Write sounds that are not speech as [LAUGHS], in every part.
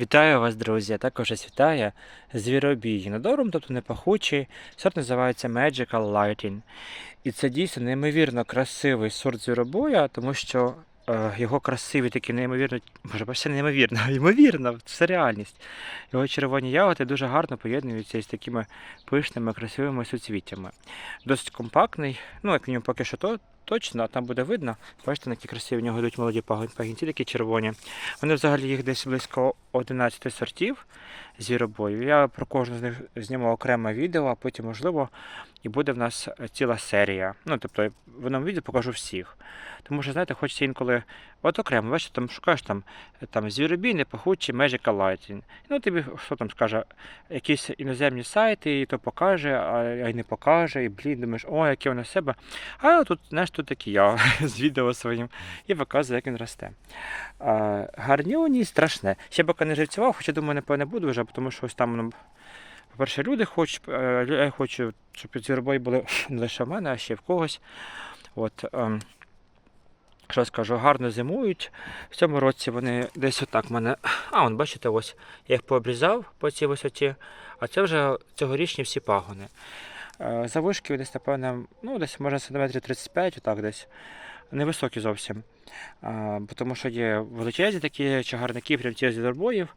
Вітаю вас, друзі! Також вас вітає звіробій Гінодорум, тобто непахучий. Сорт називається Magical Lighting. І це дійсно неймовірно красивий сорт звіробоя, тому що е, його красиві такі неймовірно, може, бачите, неймовірно, [LAUGHS] ймовірно, це реальність. Його червоні ягоди дуже гарно поєднуються із такими пишними, красивими суцвіттями. Досить компактний, ну, як мінімум, поки що то. Точно, а там буде видно. Бачите, які красиві в нього йдуть молоді пагінці, такі червоні. Вони взагалі їх десь близько 11 сортів звіробою. Я про кожну з них зніму окреме відео, а потім, можливо, і буде в нас ціла серія. Ну, тобто, в одному відео покажу всіх. Тому що, знаєте, хочеться інколи от окремо, бачите, там шукаєш там, там звіробій, непахучий, Magical Lighting. Ну, тобі що там скаже, якісь іноземні сайти, і то покаже, а, й не покаже, і блін, думаєш, о, яке воно себе. А тут, знаєш, тут такий я [LAUGHS] з відео своїм і показую, як він росте. Гарнюні страшне. Ще поки не живцював, хоча думаю, напевне буду вже, тому що ось там, ну, по-перше, люди хочуть, е, я хочу, щоб ці робої були [LAUGHS] не лише в мене, а ще в когось. От, ем, що скажу, гарно зимують. В цьому році вони десь отак в мене. [CLEARS THROAT] А, вон, бачите, ось я їх пообрізав по цій висоті, а це вже цьогорічні всі пагони. Е, Завишки десь, напевно, ну, десь може сантиметрів 35, отак десь. Невисокі зовсім. Тому що є величезні такі чагарники, прям ті з дорбоїв,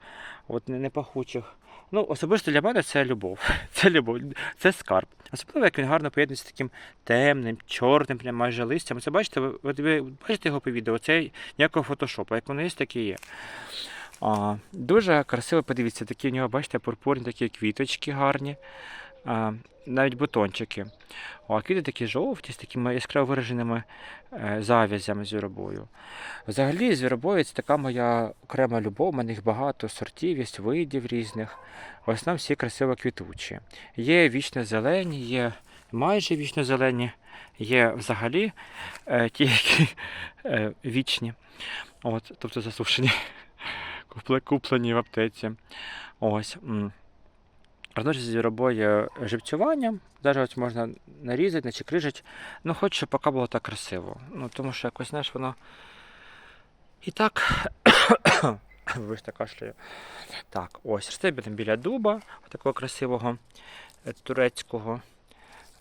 от не, не пахучих. Ну, особисто для мене це любов. [LAUGHS] Це любов, це скарб. Особливо, як він гарно поєднується з таким темним, чорним, прям майже листям. Це бачите, ви, ви, бачите його по відео, це ніякого фотошопу. Як воно є, так і є. А, дуже красиво, подивіться, такі в нього, бачите, пурпурні такі квіточки гарні, навіть бутончики. А квіти такі жовті, з такими яскраво вираженими е, завязями звіробою. Взагалі, звіробої це така моя окрема любов. У мене їх багато сортів, є видів різних. В основному всі красиво квітучі. Є вічно зелені, є майже вічно зелені, є взагалі е, ті, які е, вічні, От, тобто засушені, [LAUGHS] куплені в аптеці. Ось. М. Розноситься звіробої живцюванням, навіть ось можна нарізати, наче крижить. Ну, хоч щоб поки було так красиво. Ну, тому що якось, знаєш, воно і так. [COUGHS] Вибачте, кашляю. Так, ось росте бі- біля дуба, такого красивого е, турецького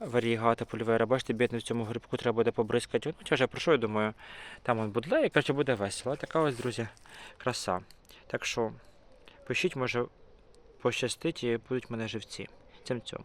варігата полівера. Бачите, бідно в цьому грибку треба буде побризкати. Ну, чи вже про що я думаю? Там он будле, і коротше, буде весело. Така ось, друзі, краса. Так що пишіть, може, пощастить і будуть мене живці. Цим цьому.